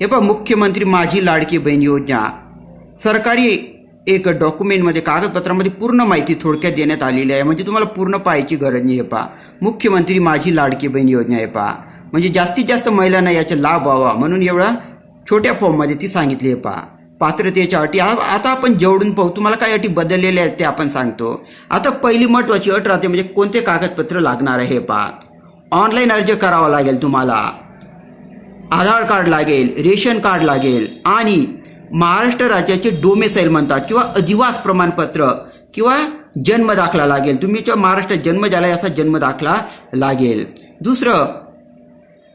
हे पहा मुख्यमंत्री माझी लाडकी बहीण योजना. सरकारी एक डॉक्युमेंटमध्ये कागदपत्रामध्ये पूर्ण माहिती थोडक्यात देण्यात आलेली आहे. म्हणजे तुम्हाला पूर्ण पाहायची गरज नाही आहे पहा. मुख्यमंत्री माझी लाडकी बहीण योजना आहे पहा. म्हणजे जास्तीत जास्त महिलांना याचा लाभ व्हावा म्हणून एवढा छोट्या फॉर्ममध्ये ती सांगितली आहे पहा. पात्रतेच्या अटी आ- आता आपण जेवढून पाहू तुम्हाला काय अटी बदललेल्या आहेत ते आपण सांगतो. आता पहिली महत्त्वाची अट राहते म्हणजे कोणते कागदपत्र लागणार आहे हे पहा. ऑनलाईन अर्ज करावा लागेल तुम्हाला. आधार कार्ड लागेल रेशन कार्ड लागेल आणि महाराष्ट्र राज्याचे डोमेसाईल म्हणतात किंवा अधिवास प्रमाणपत्र किंवा जन्म दाखला लागेल. तुमच्या महाराष्ट्रात जन्म झाला असा जन्म दाखला लागेल. दुसरं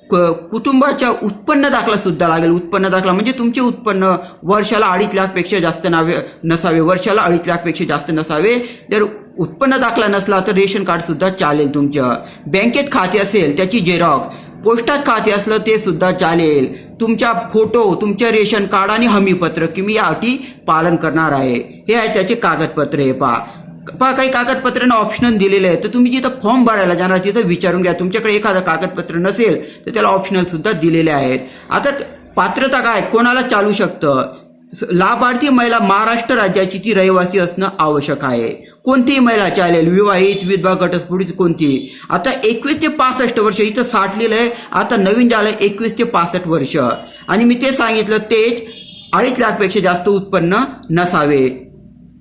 क कुटुंबाच्या उत्पन्न दाखलासुद्धा लागेल. उत्पन्न दाखला म्हणजे तुमचे उत्पन्न वर्षाला अडीच लाखपेक्षा जास्त नावे नसावे. वर्षाला अडीच लाखपेक्षा जास्त नसावे. जर उत्पन्न दाखला नसला तर रेशन कार्डसुद्धा चालेल तुमचं. बँकेत खाते असेल त्याची झेरॉक्स. पोस्टात खाते असलं ते सुद्धा चालेल. तुमच्या फोटो तुमच्या रेशन कार्ड आणि हमीपत्र की मी या अटी पालन करणार आहे. हे आहे त्याचे कागदपत्र हे पहा. पहा काही कागदपत्रांना ऑप्शनल दिलेले आहे तर तुम्ही जिथं फॉर्म भरायला जाणार तिथं विचारून घ्या. तुमच्याकडे एखादं कागदपत्र नसेल तर त्याला ऑप्शनल सुद्धा दिलेले आहेत. आता पात्रता काय? कोणाला चालू शकतं? स- लाभार्थी महिला महाराष्ट्र राज्याची ती रहिवासी असणं आवश्यक आहे. कोणतीही महिला चालेल विवाहित विधवा घटस्फोटित कोणती आता एकवीस ते पासष्ट वर्ष इथं साठ लिहिलं आहे. आता नवीन झालं एकवीस ते पासष्ट वर्ष. आणि मी ते सांगितलं तेच अडीच लाखपेक्षा जास्त उत्पन्न नसावे.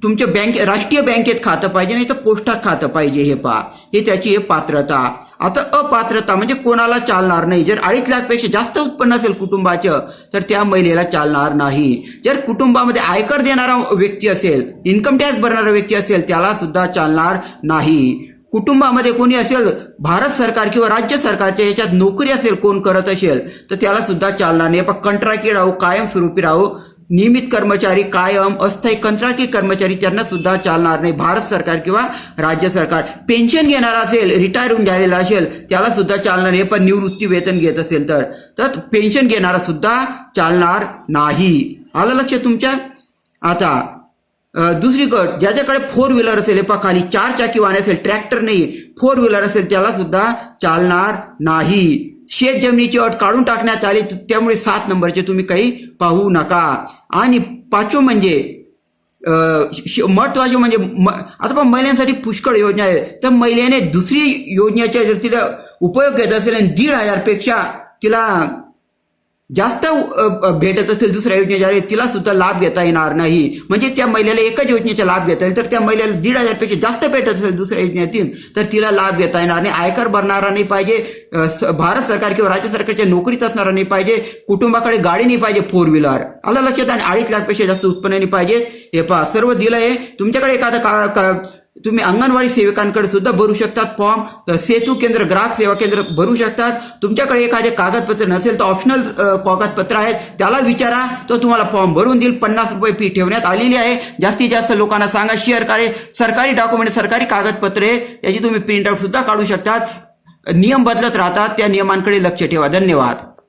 तुमच्या बँक राष्ट्रीय बँकेत खातं पाहिजे नाही तर पोस्टात खातं पाहिजे हे पहा. हे त्याची हे पात्रता. आता अपात्रता म्हणजे कोणाला चालणार नाही. जर अडीच लाखपेक्षा जास्त उत्पन्न असेल कुटुंबाचं तर त्या महिलेला चालणार नाही. जर कुटुंबामध्ये आयकर देणारा व्यक्ती असेल इन्कम टॅक्स भरणारा व्यक्ती असेल त्याला सुद्धा चालणार नाही. कुटुंबामध्ये कोणी असेल भारत सरकार किंवा राज्य सरकारच्या ह्याच्यात नोकरी असेल कोण करत असेल तर त्याला सुद्धा चालणार नाही. पण कंत्राटी राहू कायमस्वरूपी राहू नियमित कर्मचारी कायम अस्थायी कंत्राटी कर्मचारी त्यांना सुद्धा चालणार नाही. भारत सरकार किंवा राज्य सरकार. पेन्शन घेणारा असेल रिटायर होऊन झालेला असेल त्याला सुद्धा चालणार नाही. पण निवृत्ती वेतन घेत असेल तर. तर पेन्शन घेणारा सुद्धा चालणार नाही. आलं लक्ष तुमच्या? आता दुसरी गट ज्याच्याकडे फोर व्हीलर असेल एपा खाली चार चाकी वाहन असेल ट्रॅक्टर नाही फोर व्हीलर असेल त्याला सुद्धा चालणार नाही. शेत जमिनीची अट काढून टाकण्यात आली त्यामुळे सात नंबरचे तुम्ही काही पाहू नका. आणि पाचवं म्हणजे अ, महत्त्वाचे म्हणजे म- आता पण महिलांसाठी पुष्कळ योजना आहे. तर महिलेने दुसरी योजनेच्या जर तिला उपयोग घेत असेल आणि दीड हजारपेक्षा तिला जास्त भेटत असेल दुसऱ्या योजनेच्या तिला सुद्धा लाभ घेता येणार नाही. म्हणजे त्या महिलेला एकच योजनेचा लाभ घेता येईल. तर त्या महिलेला दीड हजारपेक्षा जास्त भेटत असेल दुसऱ्या योजनेतील तर तिला लाभ घेता येणार नाही. आयकर भरणारा नाही पाहिजे भारत सरकार किंवा राज्य सरकारच्या नोकरीत असणारा नाही पाहिजे कुटुंबाकडे गाडी नाही पाहिजे फोर व्हीलर आला लक्षात? आणि अडीच लाखपेक्षा जास्त उत्पन्न नाही पाहिजे. हे पहा सर्व दिलं आहे तुमच्याकडे एखादं का- तुम्ही अंगणवाडी सेविकांकडे सुद्धा भरू शकतात फॉर्म सेतू केंद्र ग्राहक सेवा केंद्र भरू शकतात. तुमच्याकडे एखादे कागदपत्र नसेल तर ऑप्शनल कागदपत्र आहेत. त्याला विचारा तो तुम्हाला फॉर्म भरून देईल. पन्नास रुपये फी ठेवण्यात आलेली आहे. जास्तीत जास्त लोकांना सांगा शेअर करे. सरकारी डॉक्युमेंट सरकारी कागदपत्रे याची तुम्ही प्रिंटआउट सुद्धा काढू शकतात. नियम बदलत राहतात. त्या नियमांकडे लक्ष ठेवा. धन्यवाद.